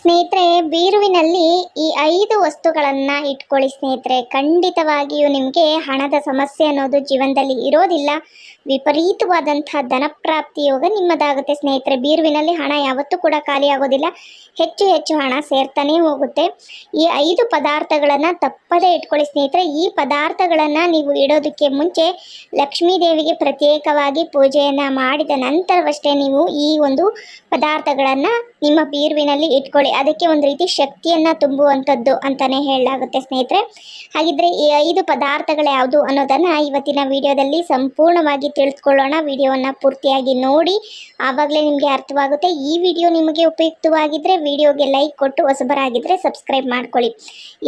ಸ್ನೇಹಿತರೆ, ಬೀರುವಿನಲ್ಲಿ ಈ ಐದು ವಸ್ತುಗಳನ್ನು ಇಟ್ಕೊಳ್ಳಿ ಸ್ನೇಹಿತರೆ. ಖಂಡಿತವಾಗಿಯೂ ನಿಮಗೆ ಹಣದ ಸಮಸ್ಯೆ ಅನ್ನೋದು ಜೀವನದಲ್ಲಿ ಇರೋದಿಲ್ಲ. ವಿಪರೀತವಾದಂತಹ ಧನಪ್ರಾಪ್ತಿ ಯೋಗ ನಿಮ್ಮದಾಗುತ್ತೆ ಸ್ನೇಹಿತರೆ. ಬೀರುವಿನಲ್ಲಿ ಹಣ ಯಾವತ್ತೂ ಕೂಡ ಖಾಲಿ ಆಗೋದಿಲ್ಲ. ಹೆಚ್ಚು ಹೆಚ್ಚು ಹಣ ಸೇರ್ತಾನೆ ಹೋಗುತ್ತೆ. ಈ ಐದು ಪದಾರ್ಥಗಳನ್ನು ತಪ್ಪದೇ ಇಟ್ಕೊಳ್ಳಿ ಸ್ನೇಹಿತರೆ. ಈ ಪದಾರ್ಥಗಳನ್ನು ನೀವು ಇಡೋದಕ್ಕೆ ಮುಂಚೆ ಲಕ್ಷ್ಮೀ ದೇವಿಗೆ ಪ್ರತ್ಯೇಕವಾಗಿ ಪೂಜೆಯನ್ನು ಮಾಡಿದ ನಂತರವಷ್ಟೇ ನೀವು ಈ ಒಂದು ಪದಾರ್ಥಗಳನ್ನು ನಿಮ್ಮ ಬೀರುವಿನಲ್ಲಿ ಇಟ್ಕೊಳ್ಳಿ. ಅದಕ್ಕೆ ಒಂದು ರೀತಿ ಶಕ್ತಿಯನ್ನು ತುಂಬುವಂಥದ್ದು ಅಂತಲೇ ಹೇಳಲಾಗುತ್ತೆ ಸ್ನೇಹಿತರೆ. ಹಾಗಿದ್ರೆ ಈ ಐದು ಪದಾರ್ಥಗಳು ಯಾವುದು ಅನ್ನೋದನ್ನು ಇವತ್ತಿನ ವಿಡಿಯೋದಲ್ಲಿ ಸಂಪೂರ್ಣವಾಗಿ ತಿಳಿಸ್ಕೊಳ್ಳೋಣ. ವಿಡಿಯೋವನ್ನು ಪೂರ್ತಿಯಾಗಿ ನೋಡಿ. ಆವಾಗಲೇ ನಿಮಗೆ ಅರ್ಥವಾಗುತ್ತೆ. ಈ ವಿಡಿಯೋ ನಿಮಗೆ ಉಪಯುಕ್ತವಾಗಿದ್ದರೆ ವಿಡಿಯೋಗೆ ಲೈಕ್ ಕೊಟ್ಟು ಹೊಸಬರಾಗಿದ್ದರೆ ಸಬ್ಸ್ಕ್ರೈಬ್ ಮಾಡ್ಕೊಳ್ಳಿ.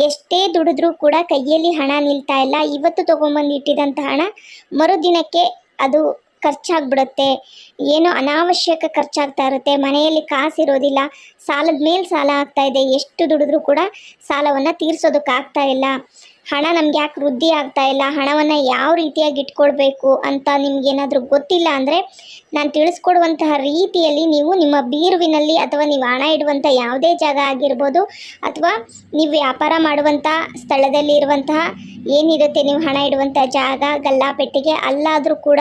ಎಷ್ಟೇ ದುಡಿದ್ರೂ ಕೂಡ ಕೈಯಲ್ಲಿ ಹಣ ನಿಲ್ತಾ ಇಲ್ಲ. ಇವತ್ತು ತೊಗೊಂಬಂದು ಇಟ್ಟಿದಂಥ ಹಣ ಮರುದಿನಕ್ಕೆ ಅದು ಖರ್ಚಾಗ್ಬಿಡುತ್ತೆ. ಏನು ಅನಾವಶ್ಯಕ ಖರ್ಚಾಗ್ತಾ ಇರುತ್ತೆ. ಮನೆಯಲ್ಲಿ ಕಾಸಿರೋದಿಲ್ಲ. ಸಾಲದ ಮೇಲೆ ಸಾಲ ಆಗ್ತಾ ಇದೆ. ಎಷ್ಟು ದುಡಿದ್ರೂ ಕೂಡ ಸಾಲವನ್ನು ತೀರಿಸೋದಕ್ಕಾಗ್ತಾ ಇಲ್ಲ. ಹಣ ನಮ್ಗೆ ಯಾಕೆ ವೃದ್ಧಿ ಆಗ್ತಾ ಇಲ್ಲ? ಹಣವನ್ನು ಯಾವ ರೀತಿಯಾಗಿ ಇಟ್ಕೊಳ್ಬೇಕು ಅಂತ ನಿಮ್ಗೇನಾದರೂ ಗೊತ್ತಿಲ್ಲ ಅಂದರೆ ನಾನು ತಿಳಿಸ್ಕೊಡುವಂತಹ ರೀತಿಯಲ್ಲಿ ನೀವು ನಿಮ್ಮ ಬೀರುವಿನಲ್ಲಿ ಅಥವಾ ನೀವು ಹಣ ಇಡುವಂಥ ಯಾವುದೇ ಜಾಗ ಆಗಿರ್ಬೋದು ಅಥವಾ ನೀವು ವ್ಯಾಪಾರ ಮಾಡುವಂಥ ಸ್ಥಳದಲ್ಲಿ ಇರುವಂತಹ ಏನಿರುತ್ತೆ ನೀವು ಹಣ ಇಡುವಂಥ ಜಾಗ ಗಲ್ಲಾಪೆಟ್ಟಿಗೆ ಅಲ್ಲಾದರೂ ಕೂಡ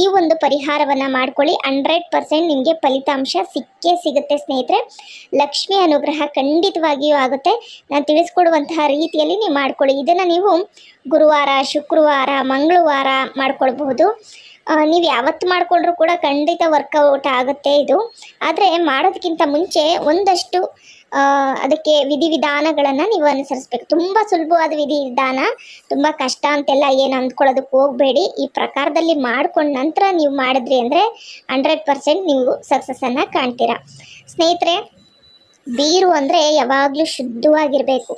ಈ ಒಂದು ಪರಿಹಾರವನ್ನು ಮಾಡ್ಕೊಳ್ಳಿ. ಹಂಡ್ರೆಡ್ ಪರ್ಸೆಂಟ್ ನಿಮಗೆ ಫಲಿತಾಂಶ ಸಿಕ್ಕೇ ಸಿಗುತ್ತೆ ಸ್ನೇಹಿತರೆ. ಲಕ್ಷ್ಮಿ ಅನುಗ್ರಹ ಖಂಡಿತವಾಗಿಯೂ ಆಗುತ್ತೆ. ನಾನು ತಿಳಿಸ್ಕೊಡುವಂತಹ ರೀತಿಯಲ್ಲಿ ನೀವು ಮಾಡ್ಕೊಳ್ಳಿ. ಇದನ್ನು ನೀವು ಗುರುವಾರ, ಶುಕ್ರವಾರ, ಮಂಗಳವಾರ ಮಾಡ್ಕೊಳ್ಬಹುದು. ನೀವು ಯಾವತ್ತು ಮಾಡಿಕೊಂಡ್ರೂ ಕೂಡ ಖಂಡಿತ ವರ್ಕೌಟ್ ಆಗುತ್ತೆ ಇದು. ಆದರೆ ಮಾಡೋದಕ್ಕಿಂತ ಮುಂಚೆ ಒಂದಷ್ಟು ಅದಕ್ಕೆ ವಿಧಿವಿಧಾನಗಳನ್ನು ನೀವು ಅನುಸರಿಸ್ಬೇಕು. ತುಂಬ ಸುಲಭವಾದ ವಿಧಿವಿಧಾನ, ತುಂಬ ಕಷ್ಟ ಅಂತೆಲ್ಲ ಏನು ಅಂದ್ಕೊಳ್ಳೋದಕ್ಕೆ ಹೋಗಬೇಡಿ. ಈ ಪ್ರಕಾರದಲ್ಲಿ ಮಾಡ್ಕೊಂಡ ನಂತರ ನೀವು ಮಾಡಿದ್ರಿ ಅಂದರೆ ಹಂಡ್ರೆಡ್ ಪರ್ಸೆಂಟ್ ನೀವು ಸಕ್ಸಸ್ಸನ್ನು ಕಾಣ್ತೀರಾ. ಸ್ನೇಹಿತರೆ ಬೀರು ಅಂದರೆ ಯಾವಾಗಲೂ ಶುದ್ಧವಾಗಿರಬೇಕು.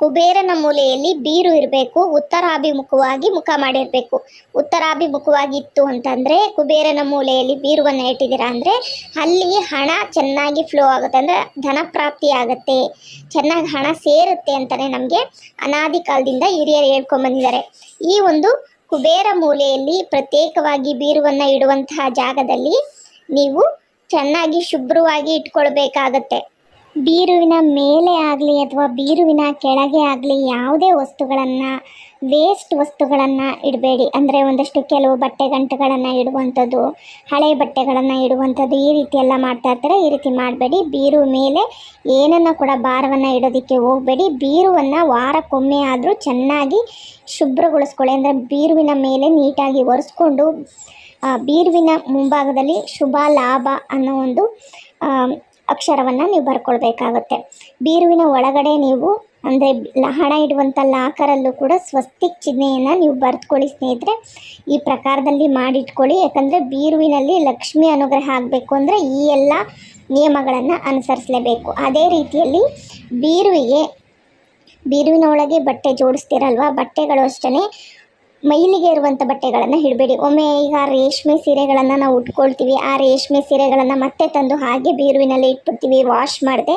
ಕುಬೇರನ ಮೂಲೆಯಲ್ಲಿ ಬೀರು ಇರಬೇಕು, ಉತ್ತರಾಭಿಮುಖವಾಗಿ ಮುಖ ಮಾಡಿರಬೇಕು. ಉತ್ತರಾಭಿಮುಖವಾಗಿತ್ತು ಅಂತಂದರೆ ಕುಬೇರನ ಮೂಲೆಯಲ್ಲಿ ಬೀರುವನ್ನು ಇಟ್ಟಿದ್ದೀರಾ ಅಂದರೆ ಅಲ್ಲಿ ಹಣ ಚೆನ್ನಾಗಿ ಫ್ಲೋ ಆಗುತ್ತೆ ಅಂದರೆ ಧನ ಪ್ರಾಪ್ತಿ ಆಗುತ್ತೆ. ಚೆನ್ನಾಗಿ ಹಣ ಸೇರುತ್ತೆ ಅಂತಲೇ ನಮಗೆ ಅನಾದಿ ಕಾಲದಿಂದ ಹಿರಿಯರು ಹೇಳ್ಕೊಂಬಂದಿದ್ದಾರೆ ಈ ಒಂದು ಕುಬೇರ ಮೂಲೆಯಲ್ಲಿ ಪ್ರತ್ಯೇಕವಾಗಿ ಬೀರುವನ್ನು ಇಡುವಂತಹ ಜಾಗದಲ್ಲಿ ನೀವು ಚೆನ್ನಾಗಿ ಶುಭ್ರವಾಗಿ ಇಟ್ಕೊಳ್ಬೇಕಾಗತ್ತೆ. ಬೀರುವಿನ ಮೇಲೆ ಆಗಲಿ ಅಥವಾ ಬೀರುವಿನ ಕೆಳಗೆ ಆಗಲಿ ಯಾವುದೇ ವಸ್ತುಗಳನ್ನು ವೇಸ್ಟ್ ವಸ್ತುಗಳನ್ನು ಇಡಬೇಡಿ. ಅಂದರೆ ಒಂದಷ್ಟು ಕೆಲವು ಬಟ್ಟೆ ಗಂಟುಗಳನ್ನು ಇಡುವಂಥದ್ದು, ಹಳೆ ಬಟ್ಟೆಗಳನ್ನು ಇಡುವಂಥದ್ದು ಈ ರೀತಿ ಎಲ್ಲ ಮಾಡ್ತಾ ಇರ್ತಾರೆ. ಈ ರೀತಿ ಮಾಡಬೇಡಿ. ಬೀರು ಮೇಲೆ ಏನನ್ನು ಕೂಡ ಭಾರವನ್ನು ಇಡೋದಕ್ಕೆ ಹೋಗಬೇಡಿ. ಬೀರುವನ್ನು ವಾರಕ್ಕೊಮ್ಮೆ ಆದರೂ ಚೆನ್ನಾಗಿ ಶುಭ್ರಗೊಳಿಸ್ಕೊಳ್ಳಿ. ಅಂದರೆ ಬೀರುವಿನ ಮೇಲೆ ನೀಟಾಗಿ ಒರೆಸ್ಕೊಂಡು ಬೀರುವಿನ ಮುಂಭಾಗದಲ್ಲಿ ಶುಭ ಲಾಭ ಅನ್ನೋ ಒಂದು ಅಕ್ಷರವನ್ನು ನೀವು ಬರ್ಕೊಳ್ಬೇಕಾಗುತ್ತೆ. ಬೀರುವಿನ ಒಳಗಡೆ ನೀವು ಅಂದರೆ ಹಣ ಇಡುವಂಥ ಲಾಕರಲ್ಲೂ ಕೂಡ ಸ್ವಸ್ತಿಕ್ ಚಿಹ್ನೆಯನ್ನು ನೀವು ಬರೆದುಕೊಳ್ಳಿ ಸ್ನೇಹಿತರೆ. ಈ ಪ್ರಕಾರದಲ್ಲಿ ಮಾಡಿಟ್ಕೊಳ್ಳಿ. ಯಾಕಂದರೆ ಬೀರುವಿನಲ್ಲಿ ಲಕ್ಷ್ಮಿ ಅನುಗ್ರಹ ಆಗಬೇಕು ಅಂದರೆ ಈ ಎಲ್ಲ ನಿಯಮಗಳನ್ನು ಅನುಸರಿಸಲೇಬೇಕು. ಅದೇ ರೀತಿಯಲ್ಲಿ ಬೀರುವಿಗೆ, ಬೀರುವಿನ ಒಳಗೆ ಬಟ್ಟೆ ಜೋಡಿಸ್ತೀರಲ್ವ? ಬಟ್ಟೆಗಳು ಅಷ್ಟೇ ಮೈಲಿಗೆ ಇರುವಂಥ ಬಟ್ಟೆಗಳನ್ನು ಇಡಬೇಡಿ ಒಮ್ಮೆ ಈಗ ರೇಷ್ಮೆ ಸೀರೆಗಳನ್ನು ನಾವು ಉಟ್ಕೊಳ್ತೀವಿ. ಆ ರೇಷ್ಮೆ ಸೀರೆಗಳನ್ನು ಮತ್ತೆ ತಂದು ಹಾಗೆ ಬೀರುವಿನಲ್ಲಿ ಇಟ್ಬಿಡ್ತೀವಿ ವಾಶ್ ಮಾಡದೆ.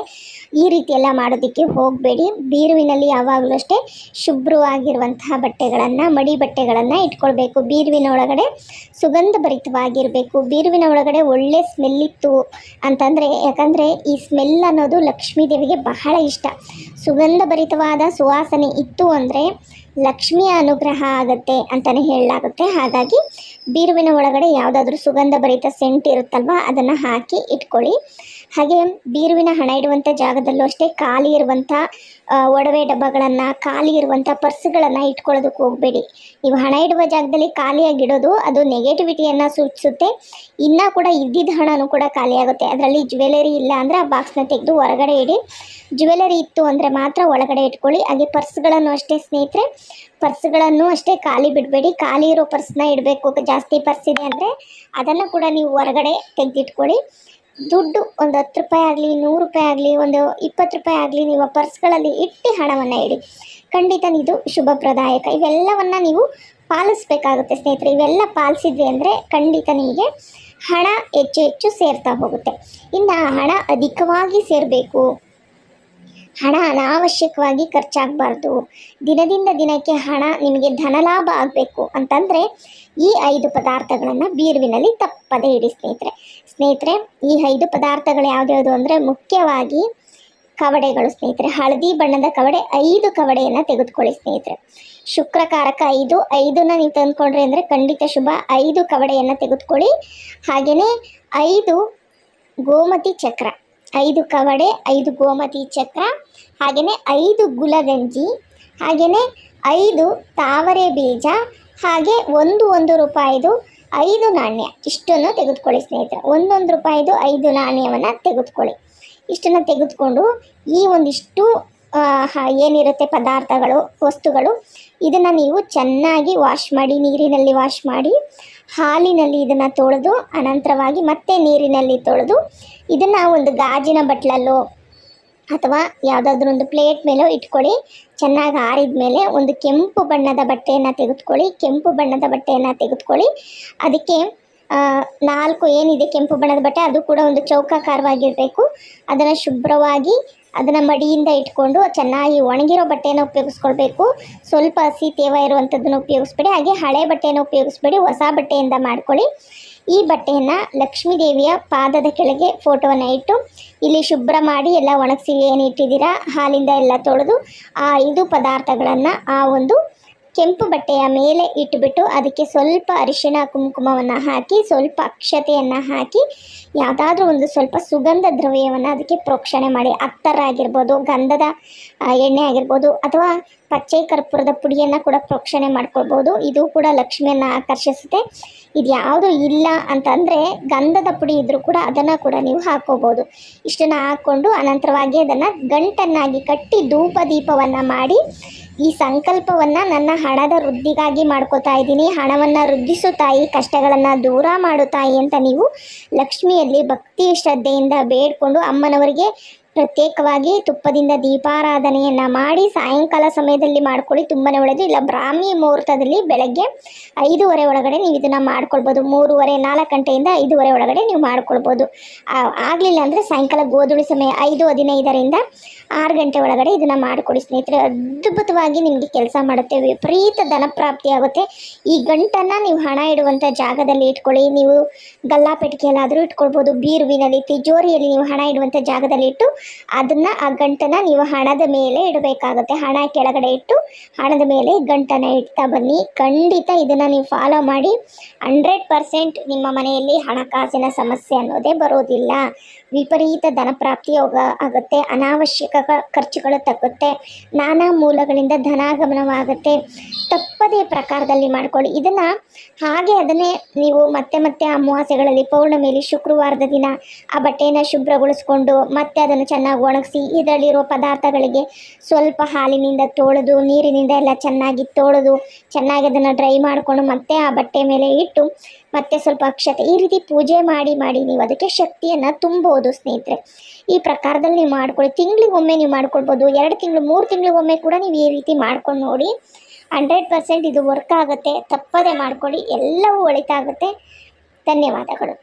ಈ ರೀತಿ ಎಲ್ಲ ಮಾಡೋದಕ್ಕೆ ಹೋಗಬೇಡಿ. ಬೀರುವಿನಲ್ಲಿ ಯಾವಾಗಲೂ ಅಷ್ಟೇ ಶುಭ್ರವಾಗಿರುವಂತಹ ಬಟ್ಟೆಗಳನ್ನು, ಮಡಿ ಬಟ್ಟೆಗಳನ್ನು ಇಟ್ಕೊಳ್ಬೇಕು. ಬೀರುವಿನ ಒಳಗಡೆ ಸುಗಂಧ ಭರಿತವಾಗಿರಬೇಕು. ಬೀರುವಿನ ಒಳಗಡೆ ಒಳ್ಳೆ ಸ್ಮೆಲ್ ಇತ್ತು ಅಂತಂದರೆ, ಯಾಕಂದರೆ ಈ ಸ್ಮೆಲ್ ಅನ್ನೋದು ಲಕ್ಷ್ಮೀ ದೇವಿಗೆ ಬಹಳ ಇಷ್ಟ. ಸುಗಂಧ ಭರಿತವಾದ ಸುವಾಸನೆ ಇತ್ತು ಅಂದರೆ ಲಕ್ಷ್ಮಿಯ ಅನುಗ್ರಹ ಆಗುತ್ತೆ ಅಂತಲೇ ಹೇಳಲಾಗುತ್ತೆ. ಹಾಗಾಗಿ ಬೀರುವಿನ ಒಳಗಡೆ ಯಾವುದಾದ್ರೂ ಸುಗಂಧ ಭರಿತ ಸೆಂಟ್ ಇರುತ್ತಲ್ವ, ಅದನ್ನು ಹಾಕಿ ಇಟ್ಕೊಳ್ಳಿ. ಹಾಗೆ ಬೀರುವಿನ ಹಣ ಇಡುವಂಥ ಜಾಗದಲ್ಲೂ ಅಷ್ಟೇ ಖಾಲಿ ಇರುವಂಥ ಒಡವೆ ಡಬ್ಬಗಳನ್ನು, ಖಾಲಿ ಇರುವಂಥ ಪರ್ಸ್ಗಳನ್ನು ಇಟ್ಕೊಳ್ಳೋದಕ್ಕೆ ಹೋಗಬೇಡಿ. ನೀವು ಹಣ ಇಡುವ ಜಾಗದಲ್ಲಿ ಖಾಲಿಯಾಗಿಡೋದು ಅದು ನೆಗೆಟಿವಿಟಿಯನ್ನು ಸೂಚಿಸುತ್ತೆ. ಇನ್ನೂ ಕೂಡ ಇದ್ದಿದ್ದ ಹಣನೂ ಕೂಡ ಖಾಲಿಯಾಗುತ್ತೆ ಅದರಲ್ಲಿ ಜ್ಯುವೆಲರಿ ಇಲ್ಲ ಅಂದರೆ ಆ ಬಾಕ್ಸ್ನ ತೆಗೆದು ಹೊರಗಡೆ ಇಡಿ. ಜ್ಯುವೆಲರಿ ಇತ್ತು ಅಂದರೆ ಮಾತ್ರ ಒಳಗಡೆ ಇಟ್ಕೊಳ್ಳಿ. ಹಾಗೆ ಪರ್ಸ್ಗಳನ್ನು ಅಷ್ಟೇ ಸ್ನೇಹಿತರೆ ಪರ್ಸ್ಗಳನ್ನು ಅಷ್ಟೇ ಖಾಲಿ ಬಿಡಬೇಡಿ. ಖಾಲಿ ಇರೋ ಪರ್ಸ್ನ ಇಡಬೇಕು. ಜಾಸ್ತಿ ಪರ್ಸ್ ಇದೆ ಅಂದರೆ ಅದನ್ನು ಕೂಡ ನೀವು ಹೊರಗಡೆ ತೆಗೆದಿಟ್ಕೊಳ್ಳಿ. ದುಡ್ಡು ಒಂದು ಹತ್ತು ರೂಪಾಯಿ ಆಗಲಿ, ನೂರು ರೂಪಾಯಿ ಆಗಲಿ, ಒಂದು ಇಪ್ಪತ್ತು ರೂಪಾಯಿ ಆಗಲಿ ನೀವು ಪರ್ಸ್ಗಳಲ್ಲಿ ಇಟ್ಟು ಹಣವನ್ನು ಇಡಿ. ಖಂಡಿತ ಇದು ಶುಭಪ್ರದಾಯಕ. ಇವೆಲ್ಲವನ್ನು ನೀವು ಪಾಲಿಸ್ಬೇಕಾಗುತ್ತೆ ಸ್ನೇಹಿತರೆ. ಇವೆಲ್ಲ ಪಾಲಿಸಿದ್ವಿ ಅಂದರೆ ಖಂಡಿತ ನಿಮಗೆ ಹಣ ಹೆಚ್ಚು ಹೆಚ್ಚು ಸೇರ್ತಾ ಹೋಗುತ್ತೆ. ಇನ್ನು ಹಣ ಅಧಿಕವಾಗಿ ಸೇರಬೇಕು. ಹಣ ಅನಾವಶ್ಯಕವಾಗಿ ಖರ್ಚಾಗಬಾರ್ದು. ದಿನದಿಂದ ದಿನಕ್ಕೆ ಹಣ ನಿಮಗೆ ಧನಲಾಭ ಆಗಬೇಕು ಅಂತಂದರೆ ಈ ಐದು ಪದಾರ್ಥಗಳನ್ನು ಬೀರುವಿನಲ್ಲಿ ತಪ್ಪದೇ ಇಡಿ ಸ್ನೇಹಿತರೆ. ಸ್ನೇಹಿತರೆ, ಈ ಐದು ಪದಾರ್ಥಗಳು ಯಾವುದ್ಯಾವುದು ಅಂದರೆ ಮುಖ್ಯವಾಗಿ ಕವಡೆಗಳು ಸ್ನೇಹಿತರೆ. ಹಳದಿ ಬಣ್ಣದ ಕವಡೆ, ಐದು ಕವಡೆಯನ್ನು ತೆಗೆದುಕೊಳ್ಳಿ ಸ್ನೇಹಿತರೆ. ಶುಕ್ರಕಾರಕ ಐದು, ಐದನ್ನ ನೀವು ತಂದ್ಕೊಂಡ್ರಿ ಅಂದರೆ ಖಂಡಿತ ಶುಭ. ಐದು ಕವಡೆಯನ್ನು ತೆಗೆದುಕೊಳ್ಳಿ. ಹಾಗೆಯೇ ಐದು ಗೋಮತಿ ಚಕ್ರ. ಐದು ಕವಡೆ, ಐದು ಗೋಮತಿ ಚಕ್ರ ಹಾಗೆಯೇ ಐದು ಗುಲಗಂಜಿ ಹಾಗೆಯೇ ಐದು ತಾವರೆ ಬೀಜ, ಹಾಗೆ ಒಂದು ಒಂದು ರೂಪಾಯಿದು ಐದು ನಾಣ್ಯ. ಇಷ್ಟನ್ನು ತೆಗೆದುಕೊಳ್ಳಿ ಸ್ನೇಹಿತರೆ. ಒಂದೊಂದು ರೂಪಾಯಿದು ಐದು ನಾಣ್ಯವನ್ನು ತೆಗೆದುಕೊಳ್ಳಿ. ಇಷ್ಟನ್ನು ತೆಗೆದುಕೊಂಡು ಈ ಒಂದಿಷ್ಟು ಏನಿರುತ್ತೆ ಪದಾರ್ಥಗಳು, ವಸ್ತುಗಳು, ಇದನ್ನು ನೀವು ಚೆನ್ನಾಗಿ ವಾಶ್ ಮಾಡಿ, ನೀರಿನಲ್ಲಿ ವಾಶ್ ಮಾಡಿ, ಹಾಲಿನಲ್ಲಿ ಇದನ್ನು ತೊಳೆದು, ಅನಂತರವಾಗಿ ಮತ್ತೆ ನೀರಿನಲ್ಲಿ ತೊಳೆದು, ಇದನ್ನು ಒಂದು ಗಾಜಿನ ಬಟ್ಲಲ್ಲೋ ಅಥವಾ ಯಾವುದಾದ್ರೂ ಒಂದು ಪ್ಲೇಟ್ ಮೇಲೋ ಇಟ್ಕೊಳ್ಳಿ. ಚೆನ್ನಾಗಿ ಆರಿದ ಮೇಲೆ ಒಂದು ಕೆಂಪು ಬಣ್ಣದ ಬಟ್ಟೆಯನ್ನು ತೆಗೆದುಕೊಳ್ಳಿ. ಕೆಂಪು ಬಣ್ಣದ ಬಟ್ಟೆಯನ್ನು ತೆಗೆದುಕೊಳ್ಳಿ. ಅದಕ್ಕೆ ನಾಲ್ಕು ಏನಿದೆ ಕೆಂಪು ಬಣ್ಣದ ಬಟ್ಟೆ, ಅದು ಕೂಡ ಒಂದು ಚೌಕಾಕಾರವಾಗಿರಬೇಕು. ಅದನ್ನು ಶುಭ್ರವಾಗಿ ಅದನ್ನು ಮಡಿಯಿಂದ ಇಟ್ಕೊಂಡು ಚೆನ್ನಾಗಿ ಒಣಗಿರೋ ಬಟ್ಟೆಯನ್ನು ಉಪಯೋಗಿಸ್ಕೊಳ್ಬೇಕು. ಸ್ವಲ್ಪ ಹಸಿ ತೇವ ಇರುವಂಥದ್ದನ್ನು ಉಪಯೋಗಿಸ್ಬೇಡಿ. ಹಾಗೆ ಹಳೆ ಬಟ್ಟೆಯನ್ನು ಉಪಯೋಗಿಸ್ಬೇಡಿ. ಹೊಸ ಬಟ್ಟೆಯಿಂದ ಮಾಡ್ಕೊಳ್ಳಿ. ಈ ಬಟ್ಟೆಯನ್ನು ಲಕ್ಷ್ಮೀ ದೇವಿಯ ಪಾದದ ಕೆಳಗೆ ಫೋಟೋವನ್ನು ಇಟ್ಟು ಇಲ್ಲಿ ಶುಭ್ರ ಮಾಡಿ ಎಲ್ಲ ಒಣಗಿಸಿ ಏನು ಇಟ್ಟಿದ್ದೀರಾ ಹಾಲಿಂದ ಎಲ್ಲ ತೊಳೆದು ಆ ಐದು ಪದಾರ್ಥಗಳನ್ನು ಆ ಒಂದು ಕೆಂಪು ಬಟ್ಟೆಯ ಮೇಲೆ ಇಟ್ಟುಬಿಟ್ಟು ಅದಕ್ಕೆ ಸ್ವಲ್ಪ ಅರಿಶಿಣ ಕುಂಕುಮವನ್ನು ಹಾಕಿ, ಸ್ವಲ್ಪ ಅಕ್ಷತೆಯನ್ನು ಹಾಕಿ, ಯಾವುದಾದ್ರೂ ಒಂದು ಸ್ವಲ್ಪ ಸುಗಂಧ ದ್ರವ್ಯವನ್ನು ಅದಕ್ಕೆ ಪ್ರೋಕ್ಷಣೆ ಮಾಡಿ. ಅತ್ತರ ಆಗಿರ್ಬೋದು, ಗಂಧದ ಎಣ್ಣೆ ಆಗಿರ್ಬೋದು, ಅಥವಾ ಪಚ್ಚೆ ಕರ್ಪೂರದ ಪುಡಿಯನ್ನು ಕೂಡ ಪ್ರೋಕ್ಷಣೆ ಮಾಡ್ಕೊಳ್ಬೋದು. ಇದು ಕೂಡ ಲಕ್ಷ್ಮಿಯನ್ನು ಆಕರ್ಷಿಸುತ್ತೆ. ಇದು ಯಾವುದು ಇಲ್ಲ ಅಂತಂದರೆ ಗಂಧದ ಪುಡಿ ಇದ್ದರೂ ಕೂಡ ಅದನ್ನು ಕೂಡ ನೀವು ಹಾಕೋಬೋದು. ಇಷ್ಟನ್ನು ಹಾಕ್ಕೊಂಡು ಅನಂತರವಾಗಿ ಅದನ್ನು ಗಂಟನ್ನಾಗಿ ಕಟ್ಟಿ ಧೂಪ ದೀಪವನ್ನು ಮಾಡಿ ಈ ಸಂಕಲ್ಪವನ್ನು ನನ್ನ ಹಣದ ವೃದ್ಧಿಗಾಗಿ ಮಾಡ್ಕೋತಾ ಇದ್ದೀನಿ. ಹಣವನ್ನು ವೃದ್ಧಿಸು ತಾಯಿ, ಕಷ್ಟಗಳನ್ನು ದೂರ ಮಾಡು ತಾಯಿ ಅಂತ ನೀವು ಲಕ್ಷ್ಮಿಯಲ್ಲಿ ಭಕ್ತಿ ಶ್ರದ್ಧೆಯಿಂದ ಬೇಡ್ಕೊಂಡು ಅಮ್ಮನವರಿಗೆ ಪ್ರತ್ಯೇಕವಾಗಿ ತುಪ್ಪದಿಂದ ದೀಪಾರಾಧನೆಯನ್ನು ಮಾಡಿ ಸಾಯಂಕಾಲ ಸಮಯದಲ್ಲಿ ಮಾಡ್ಕೊಳ್ಳಿ. ತುಂಬಾ ಒಳ್ಳೆಯದು ಇಲ್ಲ, ಬ್ರಾಹ್ಮಿ ಮುಹೂರ್ತದಲ್ಲಿ ಬೆಳಗ್ಗೆ ಐದೂವರೆ ಒಳಗಡೆ ನೀವು ಇದನ್ನು ಮಾಡ್ಕೊಳ್ಬೋದು. ಮೂರುವರೆ, ನಾಲ್ಕು ಗಂಟೆಯಿಂದ ಐದೂವರೆ ಒಳಗಡೆ ನೀವು ಮಾಡ್ಕೊಳ್ಬೋದು. ಆಗಲಿಲ್ಲ ಅಂದರೆ ಸಾಯಂಕಾಲ ಗೋಧುಳಿ ಸಮಯ ಐದು, ಹದಿನೈದರಿಂದ ಆರು ಗಂಟೆ ಒಳಗಡೆ ಇದನ್ನು ಮಾಡಿಕೊಡಿ ಸ್ನೇಹಿತರೆ. ಅದ್ಭುತವಾಗಿ ನಿಮಗೆ ಕೆಲಸ ಮಾಡುತ್ತೆ. ವಿಪರೀತ ಧನ ಪ್ರಾಪ್ತಿ ಆಗುತ್ತೆ. ಈ ಗಂಟನ್ನು ನೀವು ಹಣ ಇಡುವಂಥ ಜಾಗದಲ್ಲಿ ಇಟ್ಕೊಳ್ಳಿ. ನೀವು ಗಲ್ಲಾಪೆಟ್ಟಿಗೆಯಲ್ಲಾದರೂ ಇಟ್ಕೊಳ್ಬೋದು. ಬೀರುವಿನಲ್ಲಿ, ತಿಜೋರಿಯಲ್ಲಿ ನೀವು ಹಣ ಇಡುವಂಥ ಜಾಗದಲ್ಲಿ ಇಟ್ಟು ಅದನ್ನು ಆ ಗಂಟನ್ನು ನೀವು ಹಣದ ಮೇಲೆ ಇಡಬೇಕಾಗುತ್ತೆ. ಹಣ ಕೆಳಗಡೆ ಇಟ್ಟು ಹಣದ ಮೇಲೆ ಗಂಟನ್ನು ಇಡ್ತಾ ಬನ್ನಿ. ಖಂಡಿತ ಇದನ್ನು ನೀವು ಫಾಲೋ ಮಾಡಿ. ಹಂಡ್ರೆಡ್ ಪರ್ಸೆಂಟ್ ನಿಮ್ಮ ಮನೆಯಲ್ಲಿ ಹಣಕಾಸಿನ ಸಮಸ್ಯೆ ಅನ್ನೋದೇ ಬರೋದಿಲ್ಲ. ವಿಪರೀತ ಧನ ಪ್ರಾಪ್ತಿ ಯೋಗ ಆಗುತ್ತೆ. ಅನಾವಶ್ಯಕ ಖರ್ಚುಗಳು ತಗ್ಗುತ್ತೆ. ನಾನಾ ಮೂಲಗಳಿಂದ ಧನಾಗಮನವಾಗುತ್ತೆ. ತಪ್ಪದೇ ಪ್ರಕಾರದಲ್ಲಿ ಮಾಡ್ಕೊಳ್ಳಿ. ಇದನ್ನು ಹಾಗೆ ಅದನ್ನೇ ನೀವು ಮತ್ತೆ ಮತ್ತೆ ಅಮಾವಾಸ್ಯೆಗಳಲ್ಲಿ ಪೌರ್ಣಮಿಯಲ್ಲಿ ಶುಕ್ರವಾರದ ದಿನ ಆ ಬಟ್ಟೆಯನ್ನು ಶುಭ್ರಗೊಳಿಸ್ಕೊಂಡು ಮತ್ತೆ ಅದನ್ನು ಚೆನ್ನಾಗಿ ಒಣಗಿಸಿ ಇದರಲ್ಲಿರೋ ಪದಾರ್ಥಗಳಿಗೆ ಸ್ವಲ್ಪ ಹಾಲಿನಿಂದ ತೊಳೆದು, ನೀರಿನಿಂದ ಎಲ್ಲ ಚೆನ್ನಾಗಿ ತೊಳೆದು, ಚೆನ್ನಾಗಿ ಅದನ್ನು ಡ್ರೈ ಮಾಡಿಕೊಂಡು ಮತ್ತೆ ಆ ಬಟ್ಟೆ ಮೇಲೆ ಇಟ್ಟು ಮತ್ತೆ ಸ್ವಲ್ಪ ಅಕ್ಷತೆ, ಈ ರೀತಿ ಪೂಜೆ ಮಾಡಿ ಮಾಡಿ ನೀವು ಅದಕ್ಕೆ ಶಕ್ತಿಯನ್ನು ತುಂಬೋದು ಸ್ನೇಹಿತರೆ. ಈ ಪ್ರಕಾರದಲ್ಲಿ ನೀವು ಮಾಡ್ಕೊಳ್ಳಿ. ತಿಂಗಳಿಗೊಮ್ಮೆ ನೀವು ಮಾಡ್ಕೊಳ್ಬೋದು. ಎರಡು ತಿಂಗಳು, ಮೂರು ತಿಂಗಳಿಗೊಮ್ಮೆ ಕೂಡ ನೀವು ಈ ರೀತಿ ಮಾಡ್ಕೊಂಡು ನೋಡಿ. ಹಂಡ್ರೆಡ್ ಪರ್ಸೆಂಟ್ ಇದು ವರ್ಕ್ ಆಗುತ್ತೆ. ತಪ್ಪದೇ ಮಾಡ್ಕೊಳ್ಳಿ. ಎಲ್ಲವೂ ಒಳಿತಾಗುತ್ತೆ. ಧನ್ಯವಾದಗಳು.